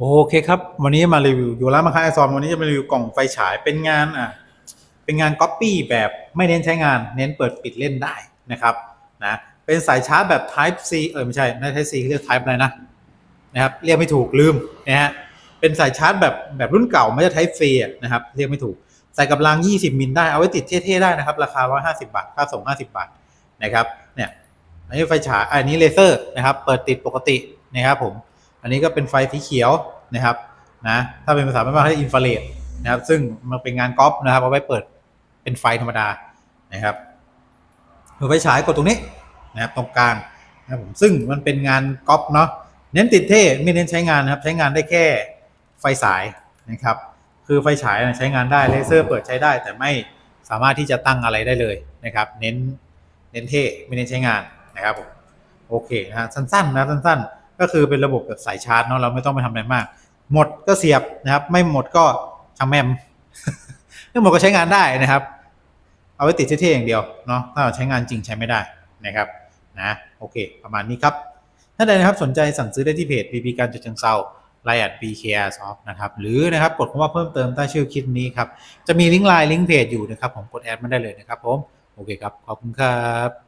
โอเคครับ วันนี้มารีวิวอยู่ร้านมาค้าไอซอนวันนี้จะมารีวิวกล่องไฟฉายเป็นงานอะเป็นงานก๊อปปี้แบบไม่เน้นใช้งาน เน้นเปิดปิดเล่นได้นะครับนะเป็นสายชาร์จแบบ Type C เออไม่ใช่ไม่ Type C เรียก Type อะไรนะนะครับเรียกไม่ถูกลืมนะฮะเป็นสายชาร์จแบบแบบรุ่นเก่าไม่ใช่ Type C นะครับเรียกไม่ถูกใส่กับราง 20 มิลได้เอาไว้ติดเท่ๆได้นะครับ ราคา 150 บาทค่าส่ง 50 บาทนะครับเนี่ยอันนี้ไฟฉายอันนี้เลเซอร์นะครับ เปิดติดปกตินะครับผม อันนี้ก็เป็นไฟสีเขียวนะครับนะถ้าเป็นภาษาบ้านๆเรียกอินฟราเรดนะครับ ซึ่งมันเป็นงานก๊อปนะครับเอาไว้เปิดเป็นไฟธรรมดานะครับหัวไฟฉายกดตรงนี้นะครับตรงกลางนะครับผมซึ่งมันเป็นงานก๊อปเนาะเน้นติดเท่ไม่เน้นใช้งานนะครับ ใช้งานได้แค่ไฟสายนะครับ คือไฟฉายใช้งานได้เลเซอร์เปิดใช้ได้ แต่ไม่สามารถที่จะตั้งอะไรได้เลยนะครับ เน้นเน้นเท่ไม่เน้นใช้งานนะครับผมโอเคนะฮะสั้นๆนะสั้นๆ ก็คือเป็นระบบแบบสายชาร์จเนาะเราไม่ต้องไปทำอะไรมาก หมดก็เสียบนะครับ ไม่หมดก็ช่างแมมไม่หมดก็ใช้งานได้นะครับ เอาไว้ติดเท่ๆอย่างเดียวเนาะถ้าเราใช้งานจริงใช้ไม่ได้นะครับนะโอเค ประมาณนี้ครับถ้าใดนะครับสนใจสั่งซื้อได้ที่เพจ PP การจุดเชิงเซาไลน์แอด BKR Soft นะครับหรือนะครับกดคำว่าเพิ่มเติมใต้ชื่อคลิปนี้ครับ จะมีลิงก์ไลน์ลิงก์เพจอยู่นะครับผมกดแอดมาได้เลยนะครับผม โอเคครับ ขอบคุณครับ